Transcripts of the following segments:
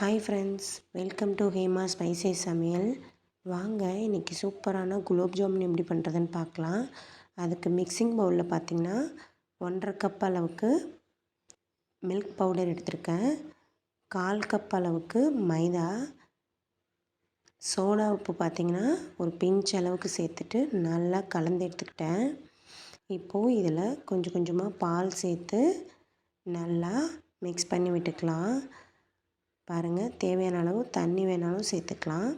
Hi friends welcome to Hema spicy சமையல் வாங்க இன்றைக்கி சூப்பரான குலோப் ஜாமுன் எப்படி பண்ணுறதுன்னு பார்க்கலாம். அதுக்கு மிக்சிங் பவுலில் பார்த்திங்கன்னா ஒன்றரை கப் அளவுக்கு மில்க் பவுடர் எடுத்திருக்கேன். கால் கப் அளவுக்கு மைதா. சோடா உப்பு பார்த்திங்கன்னா ஒரு பிஞ்ச் அளவுக்கு சேர்த்துட்டு நல்லா கலந்து எடுத்துக்கிட்டேன். இப்போது இதில் கொஞ்சம் கொஞ்சமாக பால் சேர்த்து நல்லா மிக்ஸ் பண்ணி விட்டுக்கலாம். பாருங்கள் தேவையான அளவு தண்ணி வேணாலும் சேர்த்துக்கலாம்.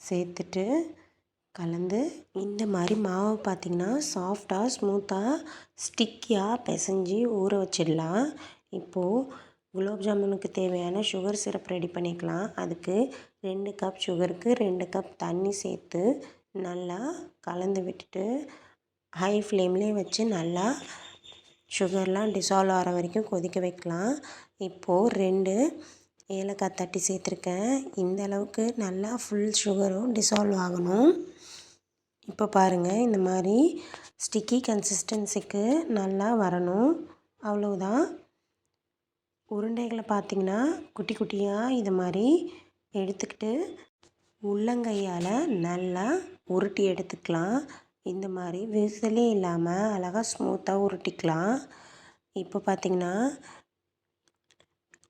சேர்த்துட்டு கலந்து இந்த மாதிரி மாவு பார்த்திங்கன்னா சாஃப்டாக ஸ்மூத்தாக ஸ்டிக்கியாக பிசைஞ்சி ஊற வச்சிடலாம். இப்போது குலோப் ஜாமுனுக்கு தேவையான சுகர் சிரப் ரெடி பண்ணிக்கலாம். அதுக்கு ரெண்டு கப் சுகருக்கு ரெண்டு கப் தண்ணி சேர்த்து நல்லா கலந்து விட்டுட்டு ஹை ஃப்ளேம்லேயே வச்சு நல்லா சுகர்லாம் டிசால்வ் ஆகிற வரைக்கும் கொதிக்க வைக்கலாம். இப்போது ரெண்டு ஏலக்காய் தட்டி சேர்த்துருக்கேன். இந்த அளவுக்கு நல்லா ஃபுல் சுகரும் டிசால்வ் ஆகணும். இப்போ பாருங்கள் இந்த மாதிரி ஸ்டிக்கி கன்சிஸ்டன்சிக்கு நல்லா வரணும். அவ்வளோதான் உருண்டைகளை பார்த்திங்கன்னா குட்டி குட்டியாக இது மாதிரி எடுத்துக்கிட்டு உள்ளங்கையால் நல்லா உருட்டி எடுத்துக்கலாம். இந்த மாதிரி விசிலே இல்லாமல் அழகாக ஸ்மூத்தாக உருட்டிக்கலாம். இப்போ பார்த்திங்கன்னா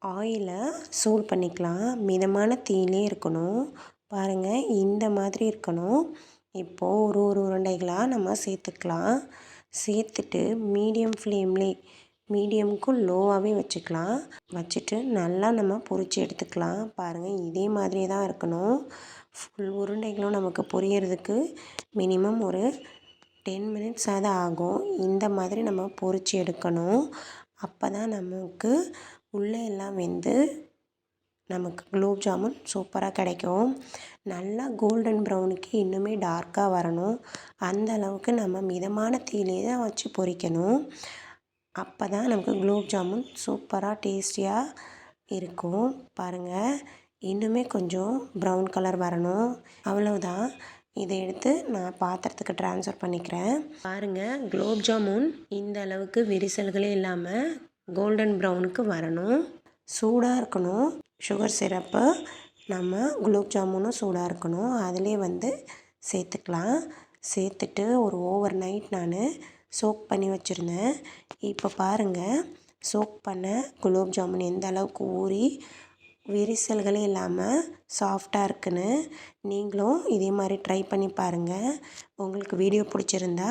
ஆயிலை சூடு பண்ணிக்கலாம். மிதமான தீயிலே இருக்கணும். பாருங்கள் இந்த மாதிரி இருக்கணும். இப்போது ஒரு ஒரு உருண்டைகளாக நம்ம சேர்த்துக்கலாம். சேர்த்துட்டு மீடியம் ஃப்ளேம்லே மீடியமுக்கும் லோவாகவே வச்சுக்கலாம். வச்சுட்டு நல்லா நம்ம பொறிச்சு எடுத்துக்கலாம். பாருங்கள் இதே மாதிரியே தான் இருக்கணும். ஃபுல் உருண்டைகளும் நமக்கு பொரியறதுக்கு மினிமம் ஒரு டென் மினிட்ஸாவது ஆகும். இந்த மாதிரி நம்ம பொறிச்சு எடுக்கணும். அப்போ தான் நமக்கு உள்ளே எல்லாம் வெந்து நமக்கு குலோப் ஜாமுன் சூப்பராக கிடைக்கும். நல்லா கோல்டன் ப்ரௌனுக்கு இன்னுமே டார்க்காக வரணும். அந்த அளவுக்கு நம்ம மிதமான தீயிலே தான் வச்சு பொரிக்கணும். அப்போ தான் நமக்கு குலோப் ஜாமுன் சூப்பராக டேஸ்டியாக இருக்கும். பாருங்கள் இன்னுமே கொஞ்சம் ப்ரௌன் கலர் வரணும். அவ்வளவுதான். இதை எடுத்து நான் பாத்திரத்துக்கு ட்ரான்ஸ்ஃபர் பண்ணிக்கிறேன். பாருங்கள் குலோப் ஜாமுன் இந்த அளவுக்கு விரிசல்களே இல்லாமல் கோல்டன் ப்ரௌனுக்கு வரணும். சூடாக இருக்கணும். Sugar syrup. நம்ம குலோப் ஜாமுனும் சூடாக இருக்கணும். அதிலே வந்து சேர்த்துக்கலாம். சேர்த்துட்டு ஒரு ஓவர் நைட் நான் சோக் பண்ணி வச்சுருந்தேன். இப்போ பாருங்கள் சோக் பண்ண குலோப் ஜாமுன் எந்த அளவுக்கு ஊறி விரிசல்களே இல்லாமல் சாஃப்டாக இருக்குன்னு நீங்களும் இதே மாதிரி ட்ரை பண்ணி பாருங்கள் உங்களுக்கு வீடியோ பிடிச்சிருந்தா